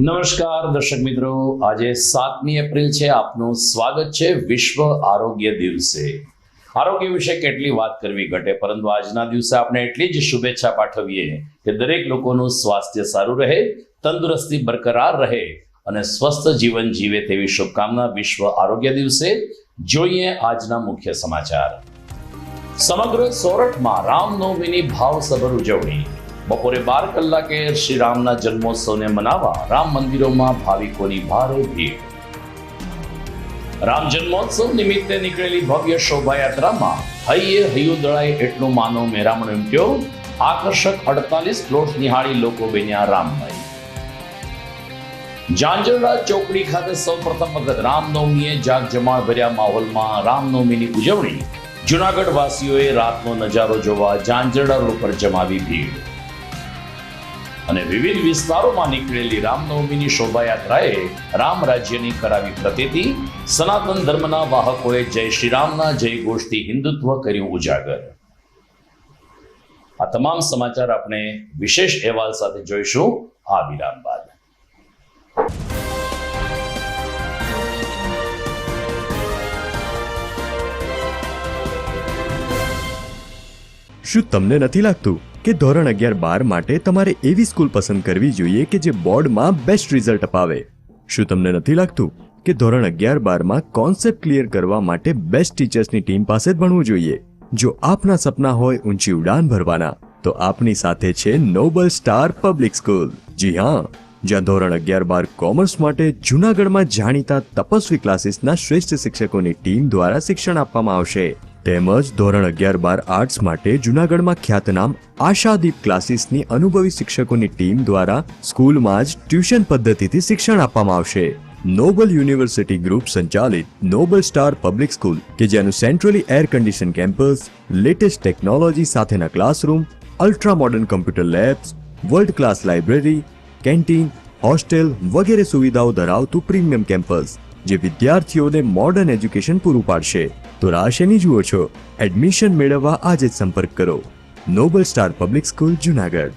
નમસ્કાર, દર્શક મિત્રો. આજે સાતમી એપ્રિલ છે. આપનું સ્વાગત છે વિશ્વ આરોગ્ય દિવસે. આરોગ્ય વિશે કેટલી વાત કરવી ઘટે, પરંતુ આજના દિવસે આપણે એટલી જ શુભેચ્છા પાઠવીએ કે દરેક લોકોનું સ્વાસ્થ્ય સારું રહે, તંદુરસ્તી બરકરાર રહે અને સ્વસ્થ જીવન જીવે તેવી શુભકામના વિશ્વ આરોગ્ય દિવસે જોઈએ આજના મુખ્ય સમાચાર. સમગ્ર સોરઠમાં રામનવમીની ભાવસભર ઉજવણી. બપોરે બાર કલાકે શ્રી રામના જન્મોત્સવને મનાવવા રામ મંદિરોમાં ભાવિકોની ભારે ભીડ. રામ જન્મોત્સવ નિમિત્તે નીકળેલી ભવ્ય શોભાયાત્રામાં હૈયે હૈયું દળાય એટલું માનો મેરામણ ઉમટ્યો આકર્ષક અડતાલીસ પ્લોટ નિહાળી લોકો બન્યા રામભાઈ. જાંજરડા ચોકડી ખાતે સૌ પ્રથમ વખત રામનવમીએ જાગજમાળ ભર્યા માહોલમાં રામનવમીની ઉજવણી. જુનાગઢ વાસીઓએ રાતનો નજારો જોવા જાંજરડા રોડ પર જમાવી ભીડ. અને વિવિધ વિસ્તારોમાં નીકળેલી રામનવમીની શોભાયાત્રાએ રામ રાજ્યની કરાવી પ્રતીતિ. સનાતન ધર્મના વાહકોએ જય શ્રી રામના જય ગોષ્ઠી હિન્દુત્વ કર્યું ઉજાગર. આ તમામ સમાચાર આપણે વિશેષ અહેવાલ સાથે જોઈશું. આ વિરામ બાદ. શું તમને નથી લાગતું? કે ધોરણ અગિયાર બાર માટે તમારે એવી સ્કૂલ પસંદ કરવી જોઈએ કે જે બોર્ડમાં બેસ્ટ રિઝલ્ટ અપાવે. શું તમને નથી લાગતું કે ધોરણ અગિયાર બારમાં કોન્સેપ્ટ ક્લિયર કરવા માટે બેસ્ટ ટીચર્સની ટીમ પાસે જ ભણવું જોઈએ? જો આપના સપના હોય ઊંચી ઉડાન ભરવાના, તો આપની સાથે છે નોબલ સ્ટાર પબ્લિક સ્કૂલ જી હા, જ્યાં ધોરણ અગિયાર બાર કોમર્સ માટે જૂનાગઢમાં જાણીતા તપસ્વી ક્લાસીસના શ્રેષ્ઠ શિક્ષકોની ટીમ દ્વારા શિક્ષણ આપવામાં આવશે. તેમજ ધોરણ અગિયાર બાર આર્ટ્સ માટે જૂનાગઢમાં ખ્યાતનામ આશાદીપ ક્લાસીસની અનુભવી શિક્ષકોની ટીમ દ્વારા સ્કૂલમાં જ ટ્યુશન પદ્ધતિથી શિક્ષણ આપવામાં આવશે. નોબલ યુનિવર્સિટી ગ્રુપ સંચાલિત નોબલ સ્ટાર પબ્લિક સ્કૂલ, કે જેનું centrally air condition campus, latest technology સાથેના classroom, ultra modern computer labs, world class library, canteen, hostel વગેરે સુવિધાઓ ધરાવતું પ્રીમિયમ કેમ્પસ. જે વિદ્યાર્થીઓને મોડર્ન એજ્યુકેશન પૂરું પાડશે. તો રાહ જુઓ છો. એડમિશન મેળવવા આજે જ સંપર્ક કરો. Noble star public school Junagadh